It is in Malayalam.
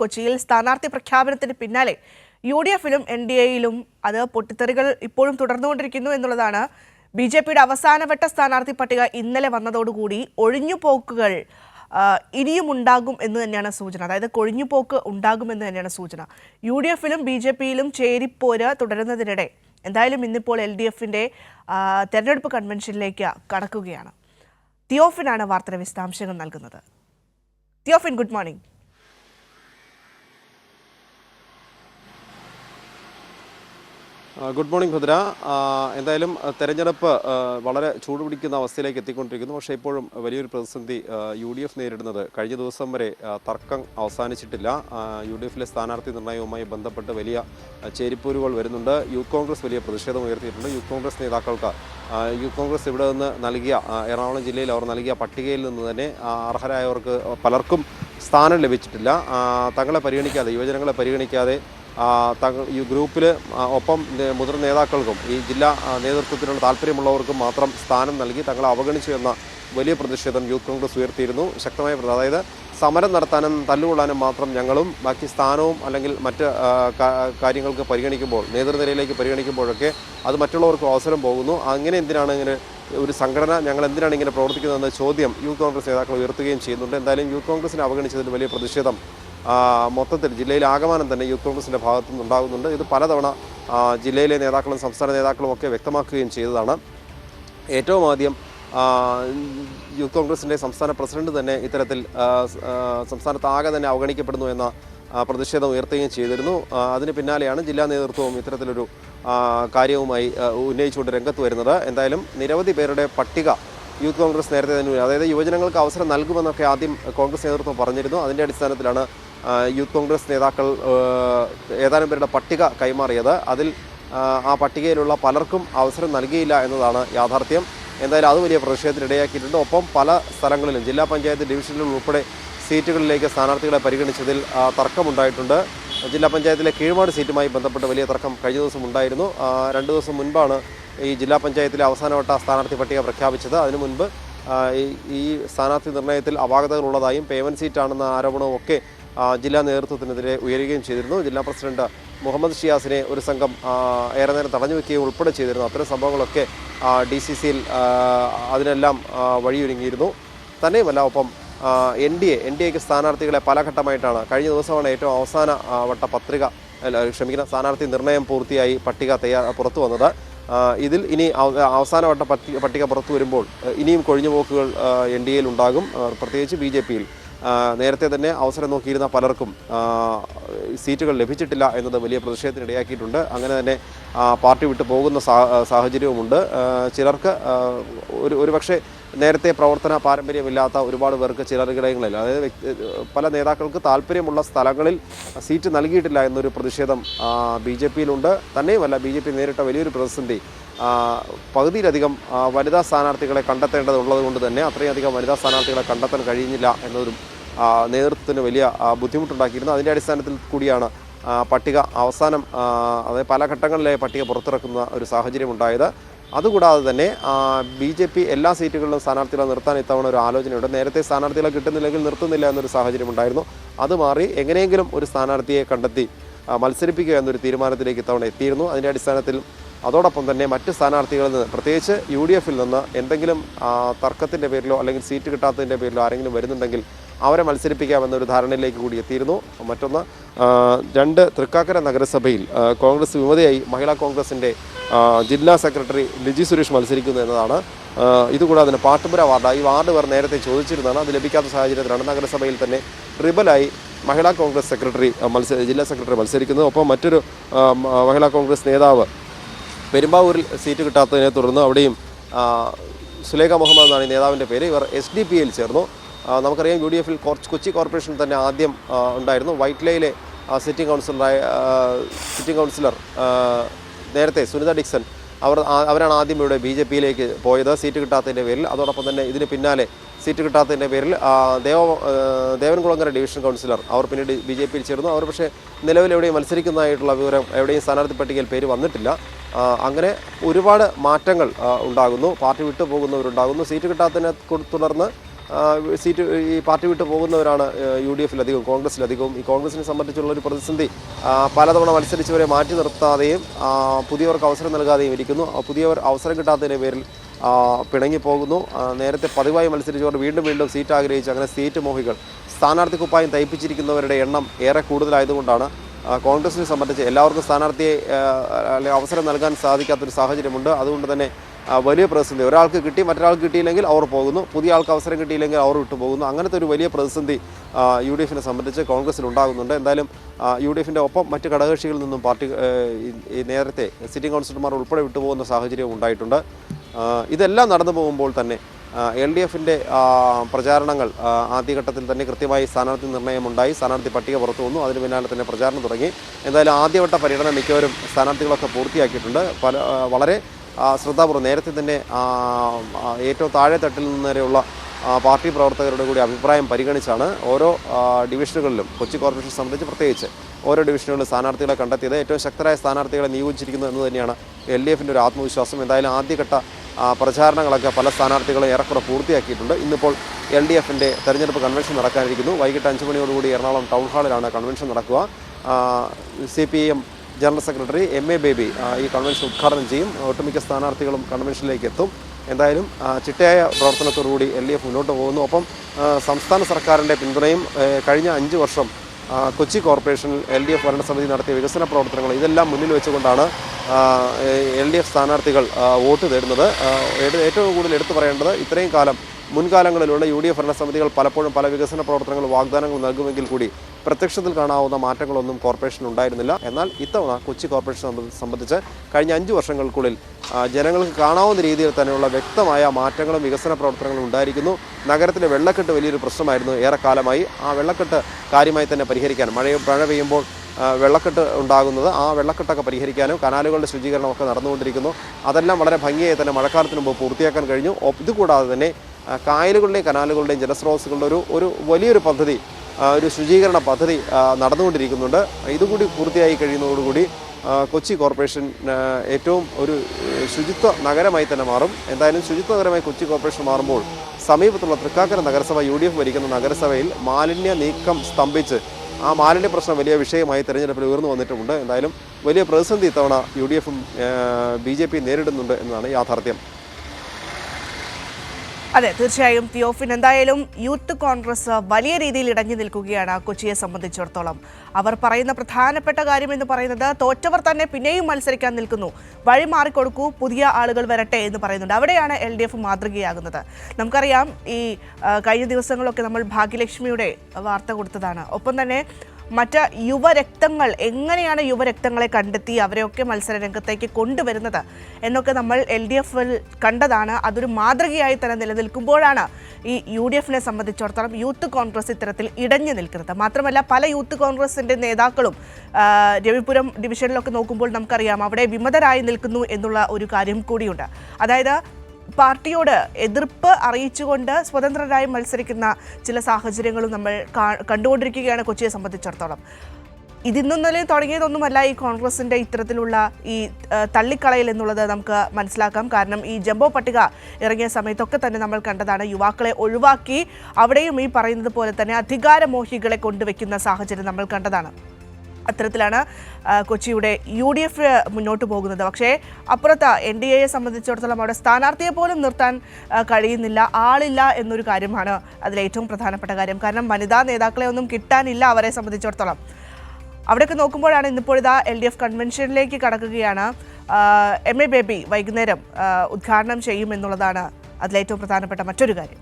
കൊച്ചിയിൽ സ്ഥാനാർത്ഥി പ്രഖ്യാപനത്തിന് പിന്നാലെ യു ഡി എഫിലും എൻ ഡി എയിലും അത് പൊട്ടിത്തെറികൾ ഇപ്പോഴും തുടർന്നുകൊണ്ടിരിക്കുന്നു എന്നുള്ളതാണ് ബി ജെ പിയുടെ അവസാനവട്ട സ്ഥാനാർത്ഥി പട്ടിക ഇന്നലെ വന്നതോടുകൂടി ഒഴിഞ്ഞുപോക്കുകൾ ഇനിയും ഉണ്ടാകും എന്ന് തന്നെയാണ് സൂചന. അതായത് കൊഴിഞ്ഞുപോക്ക് ഉണ്ടാകുമെന്ന് തന്നെയാണ് സൂചന. യു ഡി എഫിലും ബി ജെ പിയിലും ചേരിപ്പോര് തുടരുന്നതിനിടെ എന്തായാലും ഇന്നിപ്പോൾ എൽ ഡി എഫിന്റെ തെരഞ്ഞെടുപ്പ് കൺവെൻഷനിലേക്ക് കടക്കുകയാണ്. തിയോഫിനാണ് വാർത്തയുടെ വിശദാംശങ്ങൾ നൽകുന്നത്. Theophin good morning. Good morning Bhadra. എന്തായാലും തെരഞ്ഞെടുപ്പ് വളരെ ചൂടുപിടിക്കുന്ന അവസ്ഥയിലേക്ക് എത്തിക്കൊണ്ടിരിക്കുന്നു. പക്ഷേ ഇപ്പോഴും വലിയൊരു പ്രതിസന്ധി യു ഡി എഫ് നേരിടുന്നത്. കഴിഞ്ഞ ദിവസം വരെ തർക്കം അവസാനിച്ചിട്ടില്ല. യു ഡി എഫിലെ സ്ഥാനാർത്ഥി നിർണയവുമായി ബന്ധപ്പെട്ട് വലിയ ചേരിപ്പൂരുകൾ വരുന്നുണ്ട്. യൂത്ത് കോൺഗ്രസ് വലിയ പ്രതിഷേധം ഉയർത്തിയിട്ടുണ്ട്. യൂത്ത് കോൺഗ്രസ് നേതാക്കൾക്ക് യൂത്ത് കോൺഗ്രസ് ഇവിടെ നിന്ന് നൽകിയ എറണാകുളം ജില്ലയിൽ അവർ നൽകിയ പട്ടികയിൽ നിന്ന് തന്നെ അർഹരായവർക്ക് പലർക്കും സ്ഥാനം ലഭിച്ചിട്ടില്ല. തങ്ങളെ പരിഗണിക്കാതെ യുവജനങ്ങളെ പരിഗണിക്കാതെ ഈ ഗ്രൂപ്പിൽ ഒപ്പം മുതിർന്ന നേതാക്കൾക്കും ഈ ജില്ലാ നേതൃത്വത്തിനുള്ള താല്പര്യമുള്ളവർക്കും മാത്രം സ്ഥാനം നൽകി തങ്ങളെ അവഗണിച്ചു എന്ന വലിയ പ്രതിഷേധം യൂത്ത് കോൺഗ്രസ് ഉയർത്തിയിരുന്നു. ശക്തമായ അതായത് സമരം നടത്താനും തല്ലുകൊള്ളാനും മാത്രം ഞങ്ങളും ബാക്കി സ്ഥാനവും അല്ലെങ്കിൽ മറ്റ് കാര്യങ്ങൾക്ക് പരിഗണിക്കുമ്പോൾ നേതൃനിരയിലേക്ക് പരിഗണിക്കുമ്പോഴൊക്കെ അത് മറ്റുള്ളവർക്ക് അവസരം പോകുന്നു. അങ്ങനെ എന്തിനാണ് ഇങ്ങനെ ഒരു സംഘടന ഞങ്ങൾ എന്തിനാണ് ഇങ്ങനെ പ്രവർത്തിക്കുന്നതെന്ന ചോദ്യം യൂത്ത് കോൺഗ്രസ് നേതാക്കൾ ഉയർത്തുകയും ചെയ്യുന്നുണ്ട്. എന്തായാലും യൂത്ത് കോൺഗ്രസിനെ അവഗണിച്ചതിൽ വലിയ പ്രതിഷേധം മൊത്തത്തിൽ ജില്ലയിൽ ആകമാനം തന്നെ യൂത്ത് കോൺഗ്രസിന്റെ ഭാഗത്തു നിന്നുണ്ടാകുന്നുണ്ട് ഇത് പലതവണ ജില്ലയിലെ നേതാക്കളും സംസ്ഥാന നേതാക്കളും ഒക്കെ വ്യക്തമാക്കുകയും ചെയ്തതാണ്. ഏറ്റവും ആദ്യം യൂത്ത് കോൺഗ്രസിന്റെ സംസ്ഥാന പ്രസിഡന്റ് തന്നെ ഇത്തരത്തിൽ സംസ്ഥാനത്താകെ തന്നെ അവഗണിക്കപ്പെടുന്നു എന്ന പ്രതിഷേധം ഉയർത്തുകയും ചെയ്തിരുന്നു. അതിന് പിന്നാലെയാണ് ജില്ലാ നേതൃത്വവും ഇത്തരത്തിലൊരു കാര്യവുമായി ഉന്നയിച്ചുകൊണ്ട് രംഗത്ത് വരുന്നത്. എന്തായാലും നിരവധി പേരുടെ പട്ടിക യൂത്ത് കോൺഗ്രസ് നേരത്തെ തന്നെ അതായത് യുവജനങ്ങൾക്ക് അവസരം നൽകുമെന്നൊക്കെ ആദ്യം കോൺഗ്രസ് നേതൃത്വം പറഞ്ഞിരുന്നു. അതിന്റെ അടിസ്ഥാനത്തിലാണ് യൂത്ത് കോൺഗ്രസ് നേതാക്കൾ ഏതാനും പേരുടെ പട്ടിക കൈമാറിയത്. അതിൽ ആ, പട്ടികയിലുള്ള പലർക്കും അവസരം നൽകിയില്ല എന്നതാണ് യാഥാർത്ഥ്യം. എന്തായാലും അത് വലിയ പ്രതിഷേധത്തിന് ഇടയാക്കിയിട്ടുണ്ട്. ഒപ്പം പല സ്ഥലങ്ങളിലും ജില്ലാ പഞ്ചായത്ത് ഡിവിഷനിലും ഉൾപ്പെടെ സീറ്റുകളിലേക്ക് സ്ഥാനാർത്ഥികളെ പരിഗണിച്ചതിൽ തർക്കമുണ്ടായിട്ടുണ്ട്. ജില്ലാ പഞ്ചായത്തിലെ കീഴ്മാട് സീറ്റുമായി ബന്ധപ്പെട്ട് വലിയ തർക്കം കഴിഞ്ഞ ദിവസം ഉണ്ടായിരുന്നു. രണ്ട് ദിവസം മുൻപാണ് ഈ ജില്ലാ പഞ്ചായത്തിലെ അവസാനവട്ട സ്ഥാനാർത്ഥി പട്ടിക പ്രഖ്യാപിച്ചത്. അതിനു മുൻപ് ഈ- സ്ഥാനാർത്ഥി നിർണയത്തിൽ അപാകതകളുള്ളതായും പേമെന്റ് സീറ്റാണെന്ന ആരോപണവും ഒക്കെ ജില്ലാ നേതൃത്വത്തിനെതിരെ ഉയരുകയും ചെയ്തിരുന്നു. ജില്ലാ പ്രസിഡന്റ് മുഹമ്മദ് ഷിയാസിനെ ഒരു സംഘം ഏറെ നേരം തടഞ്ഞു വെക്കുകയും ഉൾപ്പെടെ ചെയ്തിരുന്നു. അത്തരം സംഭവങ്ങളൊക്കെ ഡി സി സിയിൽ അതിനെല്ലാം വഴിയൊരുങ്ങിയിരുന്നു. തന്നെയുമല്ല ഒപ്പം N D A N D എക്ക് സ്ഥാനാർത്ഥികളെ പല ഘട്ടമായിട്ടാണ് കഴിഞ്ഞ ദിവസമാണ് ഏറ്റവും അവസാന വട്ട പത്രിക ക്ഷമിക്കുന്ന സ്ഥാനാർത്ഥി നിർണയം പൂർത്തിയായി പട്ടിക തയ്യാ പുറത്തു വന്നത്. ഇതിൽ ഇനി അവസാന അവസാനവട്ട പട്ടിക പുറത്തു വരുമ്പോൾ ഇനിയും കൊഴിഞ്ഞുപോക്കുകൾ എൻ ഡി എയിൽ ഉണ്ടാകും. പ്രത്യേകിച്ച് ബി ജെ പിയിൽ. നേരത്തെ തന്നെ അവസരം നോക്കിയിരുന്ന പലർക്കും സീറ്റുകൾ ലഭിച്ചിട്ടില്ല എന്നത് വലിയ പ്രതിഷേധത്തിനിടയാക്കിയിട്ടുണ്ട്. അങ്ങനെ തന്നെ പാർട്ടി വിട്ടു പോകുന്ന സാഹചര്യവുമുണ്ട്. ചിലർക്ക് ഒരു ഒരുപക്ഷെ നേരത്തെ പ്രവർത്തന പാരമ്പര്യമില്ലാത്ത ഒരുപാട് പേർക്ക് ചിലറിടങ്ങളിൽ അതായത് പല നേതാക്കൾക്ക് താല്പര്യമുള്ള സ്ഥലങ്ങളിൽ സീറ്റ് നൽകിയിട്ടില്ല എന്നൊരു പ്രതിഷേധം ബി ജെ പിയിലുണ്ട്. തന്നെയുമല്ല ബി ജെ പി നേരിട്ട വലിയൊരു പ്രതിസന്ധി പകുതിയിലധികം വനിതാ സ്ഥാനാർത്ഥികളെ കണ്ടെത്തേണ്ടതുള്ളത് കൊണ്ട് തന്നെ അത്രയധികം വനിതാ സ്ഥാനാർത്ഥികളെ കണ്ടെത്താൻ കഴിയുന്നില്ല എന്നതും നേതൃത്വത്തിന് വലിയ ബുദ്ധിമുട്ടുണ്ടാക്കിയിരുന്നു. അതിന്റെ അടിസ്ഥാനത്തിൽ കൂടിയാണ് പട്ടിക അവസാനം അതായത് പല ഘട്ടങ്ങളിലെ പട്ടിക പുറത്തിറക്കുന്ന ഒരു സാഹചര്യം ഉണ്ടായത് അതുകൂടാതെ തന്നെ ബി ജെ പി എല്ലാ സീറ്റുകളിലും സ്ഥാനാർത്ഥികളെ നിർത്താൻ ഇത്തവണ ഒരു ആലോചനയുണ്ട്. നേരത്തെ സ്ഥാനാർത്ഥികളെ കിട്ടുന്നില്ലെങ്കിൽ നിർത്തുന്നില്ല എന്നൊരു സാഹചര്യം ഉണ്ടായിരുന്നു അത് മാറി എങ്ങനെയെങ്കിലും ഒരു സ്ഥാനാർത്ഥിയെ കണ്ടെത്തി മത്സരിപ്പിക്കുക എന്നൊരു തീരുമാനത്തിലേക്ക് ഇത്തവണ എത്തിയിരുന്നു. അതിന്റെ അടിസ്ഥാനത്തിൽ അതോടൊപ്പം തന്നെ മറ്റ് സ്ഥാനാർത്ഥികളിൽ നിന്ന് പ്രത്യേകിച്ച് യു ഡി എഫിൽ നിന്ന് എന്തെങ്കിലും തർക്കത്തിന്റെ പേരിലോ അല്ലെങ്കിൽ സീറ്റ് കിട്ടാത്തതിന്റെ പേരിലോ ആരെങ്കിലും വരുന്നുണ്ടെങ്കിൽ അവരെ മത്സരിപ്പിക്കാമെന്നൊരു ധാരണയിലേക്ക് കൂടി എത്തിയിരുന്നു. മറ്റൊന്ന് രണ്ട് തൃക്കാക്കര നഗരസഭയിൽ കോൺഗ്രസ് വിമതയായി മഹിളാ കോൺഗ്രസിന്റെ ജില്ലാ സെക്രട്ടറി ലിജി സുരേഷ് മത്സരിക്കുന്നു എന്നതാണ്. ഇതുകൂടാതെ തന്നെ പാട്ടുപുര വാർഡ് ഈ വാർഡ് പേർ നേരത്തെ ചോദിച്ചിരുന്നതാണ്. അത് ലഭിക്കാത്ത സാഹചര്യത്തിലാണ് നഗരസഭയിൽ തന്നെ ട്രിബലായി മഹിളാ കോൺഗ്രസ് സെക്രട്ടറി മത്സര മത്സ ജില്ലാ സെക്രട്ടറി മത്സരിക്കുന്നത്. ഒപ്പം മറ്റൊരു മഹിളാ കോൺഗ്രസ് നേതാവ് പെരുമ്പാവൂരിൽ സീറ്റ് കിട്ടാത്തതിനെ തുടർന്ന് അവിടെയും സുലേഖ മുഹമ്മദ് എന്നാണ് ഈ നേതാവിന്റെ പേര്. ഇവർ എസ് ഡി പി യിൽ ചേർന്നു. നമുക്കറിയാം യു ഡി എഫിൽ കൊച്ചി കോർപ്പറേഷൻ തന്നെ ആദ്യം ഉണ്ടായിരുന്നു. വൈറ്റ്ലയിലെ സിറ്റിംഗ് കൗൺസിലറായ സിറ്റിംഗ് കൗൺസിലർ നേരത്തെ സുനിത ഡിക്സൺ അവർ അവരാണ് ആദ്യം ഇവിടെ ബി ജെ പിയിലേക്ക് പോയത് സീറ്റ് കിട്ടാത്തതിന്റെ പേരിൽ. അതോടൊപ്പം തന്നെ ഇതിന് പിന്നാലെ സീറ്റ് കിട്ടാത്തതിന്റെ പേരിൽ ദേവ ദേവൻകുളങ്ങര ഡിവിഷൻ കൗൺസിലർ അവർ പിന്നീട് ബി ജെ പിയിൽ ചേർന്നു. അവർ പക്ഷേ നിലവിൽ എവിടെയും മത്സരിക്കുന്നതായിട്ടുള്ള വിവരം എവിടെയും സ്ഥാനാർത്ഥി പട്ടികയിൽ പേര് വന്നിട്ടില്ല. അങ്ങനെ ഒരുപാട് മാറ്റങ്ങൾ ഉണ്ടാകുന്നു. പാർട്ടി വിട്ടു പോകുന്നവരുണ്ടാകുന്നു. സീറ്റ് കിട്ടാത്തതിനെ തുടർന്ന് സീറ്റ് ഈ പാർട്ടി വിട്ടു പോകുന്നവരാണ് യു ഡി എഫിലധികവും കോൺഗ്രസിലധികവും. ഈ കോൺഗ്രസിനെ സംബന്ധിച്ചുള്ള ഒരു പ്രതിസന്ധി പലതവണ മത്സരിച്ചവരെ മാറ്റി നിർത്താതെയും പുതിയവർക്ക് അവസരം നൽകാതെയും ഇരിക്കുന്നു. പുതിയവർ അവസരം കിട്ടാത്തതിന്റെ പേരിൽ പിണങ്ങിപ്പോകുന്നു നേരത്തെ പതിവായി മത്സരിച്ചവർ വീണ്ടും വീണ്ടും സീറ്റ് ആഗ്രഹിച്ച് അങ്ങനെ സീറ്റ് മോഹികൾ സ്ഥാനാർത്ഥി കുപ്പായം തയ്പ്പിച്ചിരിക്കുന്നവരുടെ എണ്ണം ഏറെ കൂടുതലായതുകൊണ്ടാണ് കോൺഗ്രസിനെ സംബന്ധിച്ച് എല്ലാവർക്കും സ്ഥാനാർത്ഥിയെ അല്ലെങ്കിൽ അവസരം നൽകാൻ സാധിക്കാത്തൊരു സാഹചര്യമുണ്ട്. അതുകൊണ്ട് തന്നെ വലിയ പ്രതിസന്ധി. ഒരാൾക്ക് കിട്ടി മറ്റൊരാൾക്ക് കിട്ടിയില്ലെങ്കിൽ അവർ പോകുന്നു. പുതിയ ആൾക്ക് അവസരം കിട്ടിയില്ലെങ്കിൽ അവർ വിട്ടുപോകുന്നു അങ്ങനത്തെ ഒരു വലിയ പ്രതിസന്ധി യു ഡി എഫിനെ സംബന്ധിച്ച് കോൺഗ്രസിൽ ഉണ്ടാകുന്നുണ്ട് എന്തായാലും യു ഡി എഫിന്റെ ഒപ്പം മറ്റ് ഘടകകക്ഷികളിൽ നിന്നും പാർട്ടി ഈ നേരത്തെ സിറ്റിംഗ് കൗൺസിലർമാർ ഉൾപ്പെടെ വിട്ടുപോകുന്ന സാഹചര്യം ഉണ്ടായിട്ടുണ്ട്. ഇതെല്ലാം നടന്നു പോകുമ്പോൾ തന്നെ എൽ ഡി എഫിന്റെ പ്രചാരണങ്ങൾ ആദ്യഘട്ടത്തിൽ തന്നെ കൃത്യമായി സ്ഥാനാർത്ഥി നിർണയമുണ്ടായി സ്ഥാനാർത്ഥി പട്ടിക പുറത്തു വന്നു. അതിന് പിന്നാലെ തന്നെ പ്രചാരണം തുടങ്ങി. എന്തായാലും ആദ്യവട്ട പര്യടനം മിക്കവരും സ്ഥാനാർത്ഥികളൊക്കെ പൂർത്തിയാക്കിയിട്ടുണ്ട്. പല വളരെ ശ്രദ്ധാപൂർവം നേരത്തെ തന്നെ ഏറ്റവും താഴെ തട്ടിൽ നിന്ന് വരെയുള്ള പാർട്ടി പ്രവർത്തകരുടെ കൂടി അഭിപ്രായം പരിഗണിച്ചാണ് ഓരോ ഡിവിഷനുകളിലും കൊച്ചി കോർപ്പറേഷൻ സംബന്ധിച്ച് പ്രത്യേകിച്ച് ഓരോ ഡിവിഷനുകളിലും സ്ഥാനാർത്ഥികളെ കണ്ടെത്തിയത്. ഏറ്റവും ശക്തരായ സ്ഥാനാർത്ഥികളെ നിയോഗിച്ചിരിക്കുന്നു എന്ന് തന്നെയാണ് എൽ ഡി എഫിന്റെ ഒരു ആത്മവിശ്വാസം. എന്തായാലും ആദ്യഘട്ട പ്രചാരണങ്ങളൊക്കെ പല സ്ഥാനാർത്ഥികളും ഏറെക്കുറെ പൂർത്തിയാക്കിയിട്ടുണ്ട്. ഇന്നിപ്പോൾ എൽ ഡി എഫിന്റെ തെരഞ്ഞെടുപ്പ് കൺവെൻഷൻ നടക്കാനിരിക്കുന്നു. വൈകിട്ട് അഞ്ച് മണിയോടുകൂടി എറണാകുളം ടൗൺ ഹാളിലാണ് കൺവെൻഷൻ നടക്കുക. C P M general secretary M A Baby ഈ കൺവെൻഷൻ ഉദ്ഘാടനം ചെയ്യും. ഒട്ടുമിക്ക സ്ഥാനാർത്ഥികളും കൺവെൻഷനിലേക്ക് എത്തും. എന്തായാലും ചിട്ടയായ പ്രവർത്തനത്തോടുകൂടി എൽ ഡി എഫ് മുന്നോട്ട് പോകുന്നു. ഒപ്പം സംസ്ഥാന സർക്കാരിന്റെ പിന്തുണയും കഴിഞ്ഞ അഞ്ച് വർഷം കൊച്ചി കോർപ്പറേഷനിൽ എൽ ഡി എഫ് ഭരണസമിതി നടത്തിയ വികസന പ്രവർത്തനങ്ങൾ ഇതെല്ലാം മുന്നിൽ വെച്ചുകൊണ്ടാണ് എൽ ഡി എഫ് സ്ഥാനാർത്ഥികൾ വോട്ട് തേടുന്നത്. ഏറ്റവും കൂടുതൽ എടുത്തു പറയേണ്ടത് ഇത്രയും കാലം മുൻകാലങ്ങളിലുള്ള യു ഡി എഫ് ഭരണസമിതികൾ പലപ്പോഴും പല വികസന പ്രവർത്തനങ്ങൾ വാഗ്ദാനങ്ങൾ നൽകുമെങ്കിൽ കൂടി പ്രത്യക്ഷത്തിൽ കാണാവുന്ന മാറ്റങ്ങളൊന്നും കോർപ്പറേഷൻ ഉണ്ടായിരുന്നില്ല. എന്നാൽ ഇത്തവണ കൊച്ചി കോർപ്പറേഷൻ സംബന്ധിച്ച് കഴിഞ്ഞ അഞ്ച് വർഷങ്ങൾക്കുള്ളിൽ ജനങ്ങൾക്ക് കാണാവുന്ന രീതിയിൽ തന്നെയുള്ള വ്യക്തമായ മാറ്റങ്ങളും വികസന പ്രവർത്തനങ്ങളും ഉണ്ടായിരിക്കുന്നു. നഗരത്തിലെ വെള്ളക്കെട്ട് വലിയൊരു പ്രശ്നമായിരുന്നു ഏറെക്കാലമായി. ആ വെള്ളക്കെട്ട് കാര്യമായി തന്നെ പരിഹരിക്കാൻ മഴ മഴ പെയ്യുമ്പോൾ വെള്ളക്കെട്ട് ഉണ്ടാകുന്നത് ആ വെള്ളക്കെട്ടൊക്കെ പരിഹരിക്കാനും കനാലുകളുടെ ശുചീകരണമൊക്കെ നടന്നുകൊണ്ടിരിക്കുന്നു. അതെല്ലാം വളരെ ഭംഗിയായി തന്നെ മഴക്കാലത്തിന് മുമ്പ് പൂർത്തിയാക്കാൻ കഴിഞ്ഞു. ഇതുകൂടാതെ തന്നെ കായലുകളുടെയും കനാലുകളുടെയും ജലസ്രോതസ്സുകളുടെ ഒരു ഒരു വലിയൊരു പദ്ധതി ഒരു ശുചീകരണ പദ്ധതി നടന്നുകൊണ്ടിരിക്കുന്നുണ്ട്. ഇതുകൂടി പൂർത്തിയായി കഴിയുന്നതോടുകൂടി കൊച്ചി കോർപ്പറേഷൻ ഏറ്റവും ഒരു ശുചിത്വ നഗരമായി തന്നെ മാറും. എന്തായാലും ശുചിത്വ നഗരമായി കൊച്ചി കോർപ്പറേഷൻ മാറുമ്പോൾ സമീപത്തുള്ള തൃക്കാക്കര നഗരസഭ യു ഡി എഫ് ഭരിക്കുന്ന നഗരസഭയിൽ മാലിന്യ നീക്കം സ്തംഭിച്ച് ആ മാലിന്യ പ്രശ്നം വലിയ വിഷയമായി തെരഞ്ഞെടുപ്പിൽ ഉയർന്നു വന്നിട്ടുമുണ്ട്. എന്തായാലും വലിയ പ്രതിസന്ധി ഇത്തവണ യു ഡി എഫും ബി ജെ പി നേരിടുന്നുണ്ട് എന്നതാണ് യാഥാർത്ഥ്യം. അതെ തീർച്ചയായും തിയോഫിൻ എന്തായാലും യൂത്ത് കോൺഗ്രസ് വലിയ രീതിയിൽ ഇടഞ്ഞു നിൽക്കുകയാണ് കൊച്ചിയെ സംബന്ധിച്ചിടത്തോളം. അവർ പറയുന്ന പ്രധാനപ്പെട്ട കാര്യം എന്ന് പറയുന്നത് തോറ്റവർ തന്നെ പിന്നെയും മത്സരിക്കാൻ നിൽക്കുന്നു. വഴി മാറിക്കൊടുക്കൂ പുതിയ ആളുകൾ വരട്ടെ എന്ന് പറയുന്നുണ്ട്. അവിടെയാണ് എൽ ഡി എഫ് മാതൃകയാകുന്നത്. നമുക്കറിയാം ഈ കഴിഞ്ഞ ദിവസങ്ങളൊക്കെ നമ്മൾ ഭാഗ്യലക്ഷ്മിയുടെ വാർത്ത കൊടുത്തതാണ്. ഒപ്പം തന്നെ മറ്റ് യുവരക്തങ്ങൾ എങ്ങനെയാണ് യുവരക്തങ്ങളെ കണ്ടെത്തി അവരെയൊക്കെ മത്സര രംഗത്തേക്ക് കൊണ്ടുവരുന്നത് എന്നൊക്കെ നമ്മൾ എൽ ഡി എഫിൽ കണ്ടതാണ്. അതൊരു മാതൃകയായി തന്നെ നിലനിൽക്കുമ്പോഴാണ് ഈ യു ഡി എഫിനെ സംബന്ധിച്ചിടത്തോളം യൂത്ത് കോൺഗ്രസ് ഇത്തരത്തിൽ ഇടഞ്ഞു നിൽക്കുന്നത്. മാത്രമല്ല പല യൂത്ത് കോൺഗ്രസിന്റെ നേതാക്കളും രവിപുരം ഡിവിഷനിലൊക്കെ നോക്കുമ്പോൾ നമുക്കറിയാം അവിടെ വിമതരായി നിൽക്കുന്നു എന്നുള്ള ഒരു കാര്യം കൂടിയുണ്ട്. അതായത് പാർട്ടിയോട് എതിർപ്പ് അറിയിച്ചുകൊണ്ട് സ്വതന്ത്രരായി മത്സരിക്കുന്ന ചില സാഹചര്യങ്ങളും നമ്മൾ കണ്ടുകൊണ്ടിരിക്കുകയാണ് കൊച്ചിയെ സംബന്ധിച്ചിടത്തോളം. ഇതിന്നൊന്നലെ തുടങ്ങിയതൊന്നുമല്ല ഈ കോൺഗ്രസിന്റെ ഇത്തരത്തിലുള്ള ഈ തള്ളിക്കളയൽ എന്നുള്ളത് നമുക്ക് മനസ്സിലാക്കാം. കാരണം ഈ ജംബോ പട്ടിക ഇറങ്ങിയ സമയത്തൊക്കെ തന്നെ നമ്മൾ കണ്ടതാണ് യുവാക്കളെ ഒഴിവാക്കി അവിടെയും ഈ പറയുന്നത് പോലെ തന്നെ അധികാരമോഹികളെ കൊണ്ടുവയ്ക്കുന്ന സാഹചര്യം നമ്മൾ കണ്ടതാണ്. അത്തരത്തിലാണ് കൊച്ചിയുടെ യു ഡി എഫ് മുന്നോട്ട് പോകുന്നത്. പക്ഷേ അപ്പുറത്ത് എൻ ഡി എയെ സംബന്ധിച്ചിടത്തോളം അവിടെ സ്ഥാനാർത്ഥിയെ പോലും നിർത്താൻ കഴിയുന്നില്ല ആളില്ല എന്നൊരു കാര്യമാണ് അതിലേറ്റവും പ്രധാനപ്പെട്ട കാര്യം. കാരണം വനിതാ നേതാക്കളെ ഒന്നും കിട്ടാനില്ല അവരെ സംബന്ധിച്ചിടത്തോളം. അവിടെയൊക്കെ നോക്കുമ്പോഴാണ് ഇന്നിപ്പോൾ ഇതാ എൽ ഡി എഫ് കൺവെൻഷനിലേക്ക് കടക്കുകയാണ്. എം എ ബേബി വൈകുന്നേരം ഉദ്ഘാടനം ചെയ്യുമെന്നുള്ളതാണ് അതിലേറ്റവും പ്രധാനപ്പെട്ട മറ്റൊരു കാര്യം.